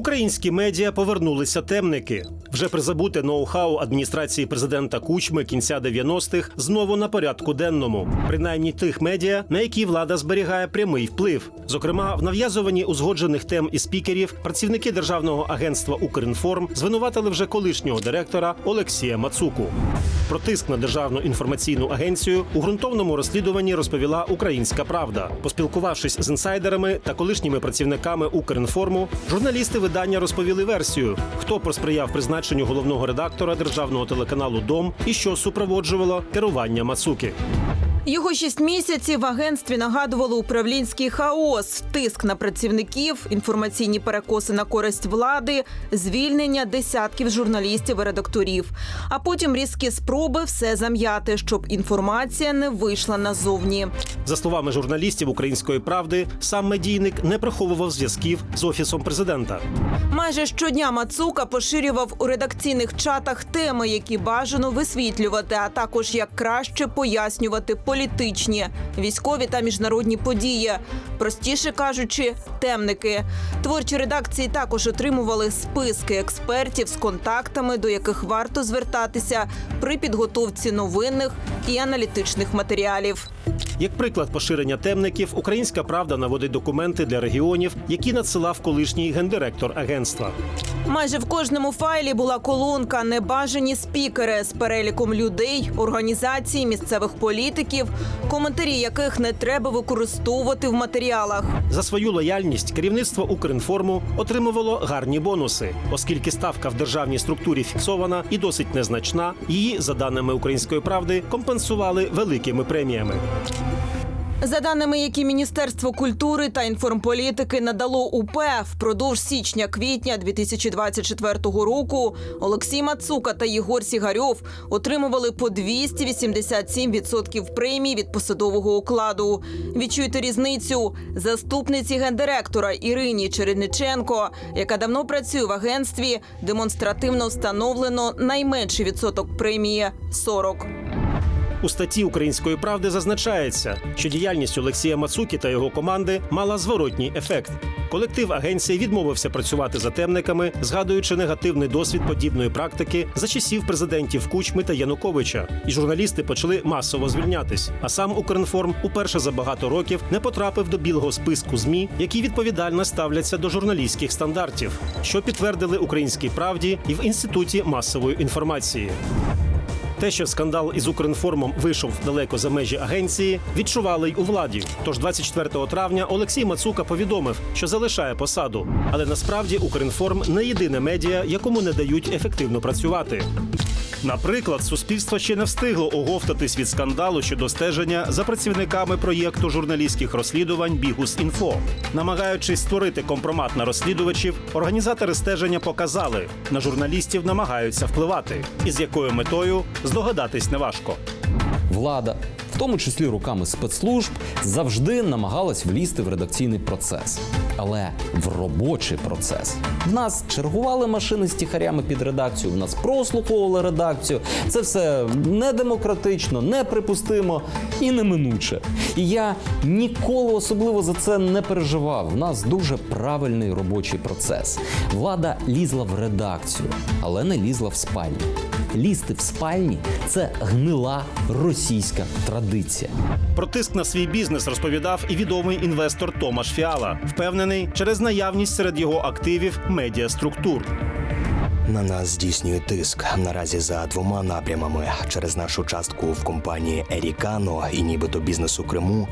українські медіа повернулися темники. Вже призабуте ноу-хау адміністрації президента Кучми кінця 90-х знову на порядку денному, принаймні тих медіа, на які влада зберігає прямий вплив. Зокрема, в нав'язуванні узгоджених тем і спікерів працівники державного агентства Укрінформ звинуватили вже колишнього директора Олексія Мацуку. Про тиск на державну інформаційну агенцію у ґрунтовному розслідуванні розповіла Українська Правда. Поспілкувавшись з інсайдерами та колишніми працівниками Укрінформу, журналісти видання розповіли версію, хто посприяв призначенню головного редактора державного телеканалу Дом і що супроводжувало керування Мацуки. Його шість місяців в агентстві нагадувало управлінський хаос, тиск на працівників, інформаційні перекоси на користь влади, звільнення десятків журналістів і редакторів. А потім різкі спроби все зам'яти, щоб інформація не вийшла назовні. За словами журналістів Української правди, сам медійник не приховував зв'язків з офісом президента. Майже щодня Мацука поширював у редакційних чатах теми, які бажано висвітлювати, а також як краще пояснювати політичні, військові та міжнародні події. Простіше кажучи, темники. Творчі редакції також отримували списки експертів з контактами, до яких варто звертатися при підготовці новинних і аналітичних матеріалів. Як приклад поширення темників, Українська правда наводить документи для регіонів, які надсилав колишній гендиректор агентства. Майже в кожному файлі була колонка небажані спікери з переліком людей, організацій, місцевих політиків, коментарі яких не треба використовувати в матеріалах. За свою лояльність керівництво Укрінформу отримувало гарні бонуси, оскільки ставка в державній структурі фіксована і досить незначна. Її, за даними Української правди, компенсували великими преміями. За даними, які Міністерство культури та інформполітики надало УП впродовж січня-квітня 2024 року, Олексій Мацука та Єгор Сігарьов отримували по 287% премій від посадового окладу. Відчуйте різницю заступниці гендиректора Ірині Чередниченко, яка давно працює в агентстві, демонстративно встановлено найменший відсоток премії 40. У статті Української правди зазначається, що діяльність Олексія Мацуки та його команди мала зворотній ефект. Колектив агенції відмовився працювати за темниками, згадуючи негативний досвід подібної практики за часів президентів Кучми та Януковича. І журналісти почали масово звільнятись. А сам Укрінформ уперше за багато років не потрапив до білого списку змі, які відповідально ставляться до журналістських стандартів, що підтвердили українській правді і в інституті масової інформації. Те, що скандал із Укрінформом вийшов далеко за межі агенції, відчували й у владі. Тож 24 травня Олексій Мацука повідомив, що залишає посаду. Але насправді Укрінформ не єдине медіа, якому не дають ефективно працювати. Наприклад, суспільство ще не встигло оговтатись від скандалу щодо стеження за працівниками проєкту журналістських розслідувань Бігус.Інфо. Намагаючись створити компромат на розслідувачів, організатори стеження показали, на журналістів намагаються впливати. І з якою метою здогадатись неважко. Влада, тому числі руками спецслужб, завжди намагалась влізти в редакційний процес, але в робочий процес. В нас чергували машини з тихарями під редакцію, в нас прослуховували редакцію. Це все недемократично, неприпустимо і неминуче. І я ніколи особливо за це не переживав. У нас дуже правильний робочий процес. Влада лізла в редакцію, але не лізла в спальню. Лізти в спальні це гнила російська традиція. Про тиск на свій бізнес розповідав і відомий інвестор Томаш Фіала, впевнений через наявність серед його активів медіаструктур. На нас здійснює тиск наразі за двома напрямами через нашу частку в компанії Ерікано і нібито бізнес у Криму.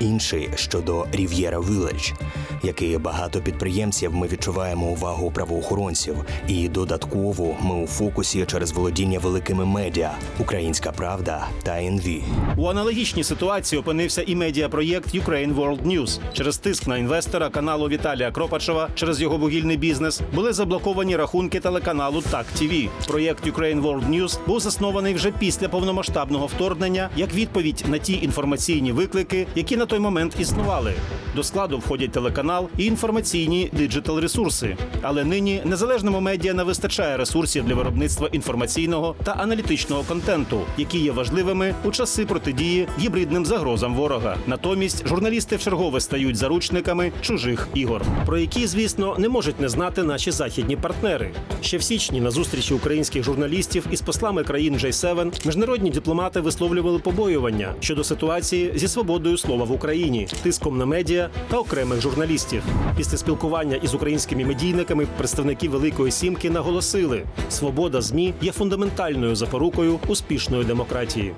Інший щодо Рів'єра Village, який багато підприємців ми відчуваємо увагу правоохоронців, і додатково ми у фокусі через володіння великими медіа Українська Правда та НВ. У аналогічній ситуації опинився і медіапроєкт Ukraine World News. Через тиск на інвестора каналу Віталія Кропачева через його вугільний бізнес були заблоковані рахунки телеканалу телеканалу Так ТІВІ. Проєкт Ukraine World News був заснований вже після повномасштабного вторгнення як відповідь на ті інформаційні виклики, які на той момент існували. До складу входять телеканал і інформаційні диджитал ресурси. Але нині незалежному медіа не вистачає ресурсів для виробництва інформаційного та аналітичного контенту, які є важливими у часи протидії гібридним загрозам ворога. Натомість журналісти вчергове стають заручниками чужих ігор, про які, звісно, не можуть не знати наші західні партнери. Ще в січні на зустрічі українських журналістів із послами країн J7 міжнародні дипломати висловлювали побоювання щодо ситуації зі свободою слова в Україні, тиском на медіа та окремих журналістів. Після спілкування із українськими медійниками представники Великої Сімки наголосили, свобода змі є фундаментальною запорукою успішної демократії.